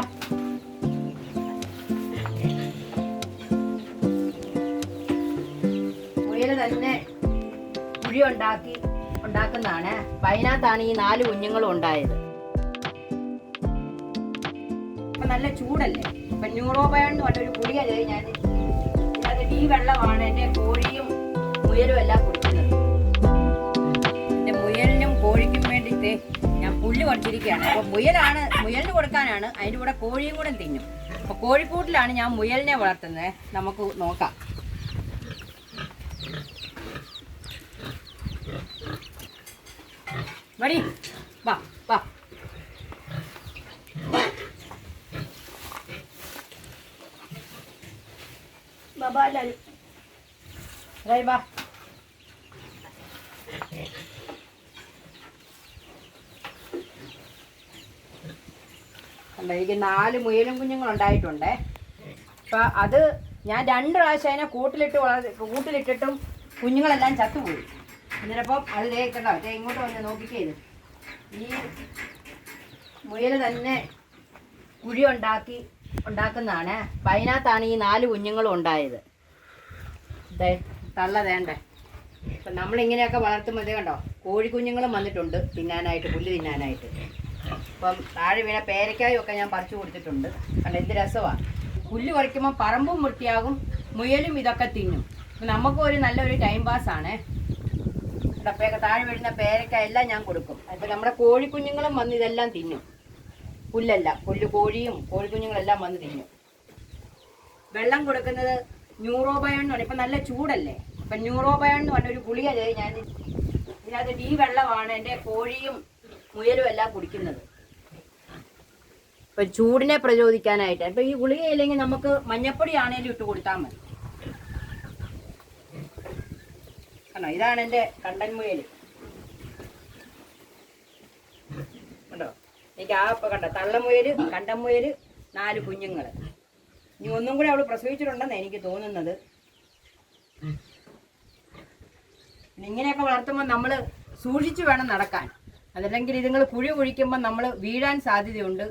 വാ തന്നെ കുഴി ഉണ്ടാക്കി ഉണ്ടാക്കുന്നതാണ്. അപ്പം അതിനകത്താണ് ഈ നാല് കുഞ്ഞുങ്ങളും ഉണ്ടായത്. അപ്പം നല്ല ചൂടല്ലേ? ഇപ്പൊ ന്യൂറോബയോൺ എന്ന് പറഞ്ഞൊരു ഗുളിക ഞാൻ അതിന്റെ ഈ വെള്ളമാണ് എന്റെ കോഴിയും മുയലും എല്ലാം കുടിക്കുന്നത്. എന്റെ മുയലിനും കോഴിക്കും വേണ്ടിയിട്ട് പുല്ല് കുറച്ചിരിക്കുകയാണ്. അപ്പൊ മുയലാണ് മുയലിന് കൊടുക്കാനാണ്. അതിന്റെ കൂടെ കോഴിയും കൂടെ തിന്നും. അപ്പൊ കോഴിക്കൂട്ടിലാണ് ഞാൻ മുയലിനെ വളർത്തുന്നത്. നമുക്ക് നോക്കാം. മടി വാ വാ. ബാബാ കണ്ടോ, എനിക്ക് നാല് മുയലും കുഞ്ഞുങ്ങൾ ഉണ്ടായിട്ടുണ്ടേ അപ്പൊ അത് ഞാൻ രണ്ട് പ്രാവശ്യം അതിനെ കൂട്ടിലിട്ട് വളർ കൂട്ടിലിട്ടിട്ടും കുഞ്ഞുങ്ങളെല്ലാം ചത്തുപോയി. എന്നിട്ടപ്പം അത് കണ്ടോ ദേ ഇങ്ങോട്ട് വന്ന് നോക്കിക്കേ ഇത്. ഈ മുയൽ തന്നെ കുഴി ഉണ്ടാക്കി ഉണ്ടാക്കുന്നതാണ്. അപ്പം അതിനകത്താണ് ഈ നാല് കുഞ്ഞുങ്ങളും ഉണ്ടായത്. ദേ തള്ള വേണ്ടേ. അപ്പം നമ്മളിങ്ങനെയൊക്കെ വളർത്തുമ്പോൾ ഇത് കണ്ടോ കോഴിക്കുഞ്ഞുങ്ങളും വന്നിട്ടുണ്ട് തിന്നാനായിട്ട് പുല്ല് തിന്നാനായിട്ട്. അപ്പം താഴെ വീണ പേരക്കായും ഒക്കെ ഞാൻ പറിച്ചു കൊടുത്തിട്ടുണ്ട്. കണ്ടോ എന്ത് രസമാണ് പുല്ല് കുറയ്ക്കുമ്പോൾ പറമ്പും വൃത്തിയാകും മുയലും ഇതൊക്കെ തിന്നും. നമുക്കും ഒരു നല്ലൊരു ടൈം പാസ് ആണ്. ഡപ്പയൊക്കെ താഴെ വീഴുന്ന പേരക്ക എല്ലാം ഞാൻ കൊടുക്കും. അപ്പം നമ്മുടെ കോഴിക്കുഞ്ഞുങ്ങളും വന്ന് ഇതെല്ലാം തിന്നും. പുല്ലല്ല പുല്ല് കോഴിയും കോഴിക്കുഞ്ഞുങ്ങളെല്ലാം വന്ന് തിന്നും. വെള്ളം കൊടുക്കുന്നത് ന്യൂറോബയോൺ എന്ന് പറഞ്ഞാൽ ഇപ്പം നല്ല ചൂടല്ലേ? അപ്പം ന്യൂറോബയോൺ എന്ന് പറഞ്ഞൊരു ഗുളിക ഞാൻ ഇതിനകത്ത് ഈ വെള്ളമാണ് എന്റെ കോഴിയും മുയലും എല്ലാം കുടിക്കുന്നത്. ഇപ്പൊ ചൂടിനെ പ്രചോദിക്കാനായിട്ട്. ഇപ്പൊ ഈ ഗുളിക ഇല്ലെങ്കിൽ നമുക്ക് മഞ്ഞപ്പൊടി ആണേലും ഇട്ട് കൊടുത്താൽ മതി. കണ്ടോ? ഇതാണ് എന്റെ കണ്ടൻ മുയൽ കണ്ടോ? എനിക്ക് ആ ഇപ്പൊ കണ്ടോ? തള്ളമുയൽ കണ്ടൻ മുയൽ നാല് കുഞ്ഞുങ്ങൾ ഇനി ഒന്നും കൂടെ അവൾ പ്രസവിച്ചിട്ടുണ്ടെന്ന് എനിക്ക് തോന്നുന്നത്. ഇങ്ങനെയൊക്കെ വളർത്തുമ്പോൾ നമ്മൾ സൂക്ഷിച്ചു വേണം നടക്കാൻ. അതല്ലെങ്കിൽ ഇതുങ്ങൾ കുഴി കുഴിക്കുമ്പോൾ നമ്മൾ വീഴാൻ സാധ്യതയുണ്ട്.